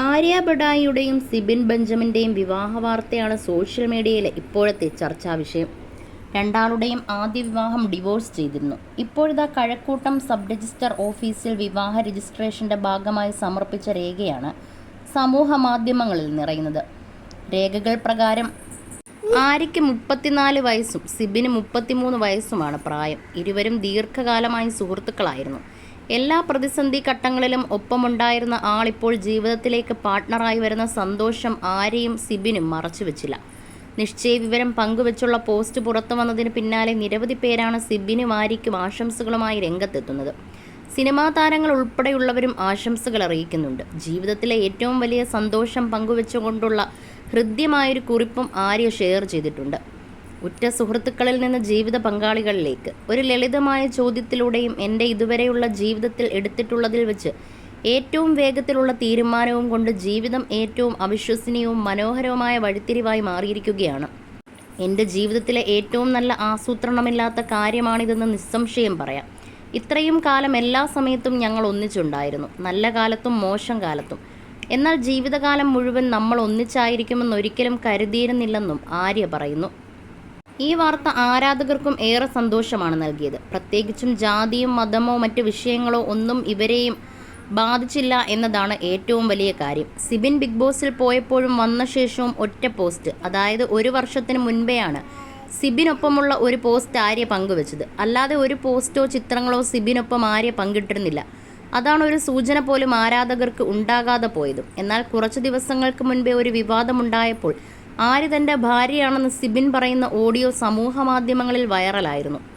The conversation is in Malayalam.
ആര്യ ബഡായിയുടെയും സിബിൻ ബെഞ്ചമിന്റെയും വിവാഹ വാർത്തയാണ് സോഷ്യൽ മീഡിയയിലെ ഇപ്പോഴത്തെ ചർച്ചാ വിഷയം. രണ്ടാളുടെയും ആദ്യ വിവാഹം ഡിവോഴ്സ് ചെയ്തിരുന്നു. ഇപ്പോഴിതാ കഴക്കൂട്ടം സബ് രജിസ്റ്റർ ഓഫീസിൽ വിവാഹ രജിസ്ട്രേഷന്റെ ഭാഗമായി സമർപ്പിച്ച രേഖയാണ് സമൂഹ മാധ്യമങ്ങളിൽ നിറയുന്നത്. രേഖകൾ പ്രകാരം ആര്യയ്ക്ക് മുപ്പത്തിനാല് വയസ്സും സിബിന് മുപ്പത്തിമൂന്ന് വയസ്സുമാണ് പ്രായം. ഇരുവരും ദീർഘകാലമായി സുഹൃത്തുക്കളായിരുന്നു. എല്ലാ പ്രതിസന്ധി ഘട്ടങ്ങളിലും ഒപ്പമുണ്ടായിരുന്ന ആളിപ്പോൾ ജീവിതത്തിലേക്ക് പാർട്ട്ണറായി വരുന്ന സന്തോഷം ആരെയും സിബിനും മറച്ചുവെച്ചില്ല നിശ്ചയ വിവരം പങ്കുവച്ചുള്ള പോസ്റ്റ് പുറത്തു വന്നതിന് പിന്നാലെ നിരവധി പേരാണ് സിബിനും ആര്യയ്ക്കും ആശംസകളുമായി രംഗത്തെത്തുന്നത്. സിനിമാ താരങ്ങൾ ഉൾപ്പെടെയുള്ളവരും ആശംസകൾ അറിയിക്കുന്നുണ്ട്. ജീവിതത്തിലെ ഏറ്റവും വലിയ സന്തോഷം പങ്കുവെച്ചുകൊണ്ടുള്ള ഹൃദ്യമായൊരു കുറിപ്പും ആര്യ ഷെയർ ചെയ്തിട്ടുണ്ട്. ഉറ്റ സുഹൃത്തുക്കളിൽ നിന്ന് ജീവിത പങ്കാളികളിലേക്ക്. ഒരു ലളിതമായ ചോദ്യത്തിലൂടെയും എന്റെ ഇതുവരെയുള്ള ജീവിതത്തിൽ എടുത്തിട്ടുള്ളതിൽ വെച്ച് ഏറ്റവും വേഗത്തിലുള്ള തീരുമാനവും കൊണ്ട് ജീവിതം ഏറ്റവും അവിശ്വസനീയവും മനോഹരവുമായ വഴിത്തിരിവായി മാറിയിരിക്കുകയാണ്. എന്റെ ജീവിതത്തിലെ ഏറ്റവും നല്ല ആസൂത്രണമില്ലാത്ത കാര്യമാണിതെന്ന് നിസ്സംശയം പറയാം. ഇത്രയും കാലം എല്ലാ സമയത്തും ഞങ്ങൾ ഒന്നിച്ചുണ്ടായിരുന്നു. നല്ല കാലത്തും മോശം കാലത്തും. എന്നാൽ ജീവിതകാലം മുഴുവൻ നമ്മൾ ഒന്നിച്ചായിരിക്കുമെന്ന് ഒരിക്കലും കരുതിയിരുന്നില്ലെന്നും ആര്യ പറയുന്നു. ഈ വാർത്ത ആരാധകർക്കും ഏറെ സന്തോഷമാണ് നൽകിയത്. പ്രത്യേകിച്ചും ജാതിയും മതമോ മറ്റു വിഷയങ്ങളോ ഒന്നും ഇവരെയും ബാധിച്ചില്ല എന്നതാണ് ഏറ്റവും വലിയ കാര്യം. സിബിൻ ബിഗ് ബോസിൽ പോയപ്പോഴും വന്ന ശേഷവും ഒറ്റ പോസ്റ്റ്. അതായത് ഒരു വർഷത്തിന് മുൻപെയാണ് സിബിനൊപ്പമുള്ള ഒരു പോസ്റ്റ് ആര്യ പങ്കുവച്ചത്. അല്ലാതെ ഒരു പോസ്റ്റോ ചിത്രങ്ങളോ സിബിനൊപ്പം ആര്യ പങ്കിട്ടിരുന്നില്ല. അതാണ് ഒരു സൂചന പോലും ആരാധകർക്ക് ഉണ്ടാകാതെ പോയതും. എന്നാൽ കുറച്ച് ദിവസങ്ങൾക്ക് മുൻപേ ഒരു വിവാദമുണ്ടായപ്പോൾ ആര്യ തന്റെ ഭാര്യയാണെന്ന് സിബിൻ പറയുന്ന ഓഡിയോ സമൂഹ മാധ്യമങ്ങളിൽ വൈറലായിരുന്നു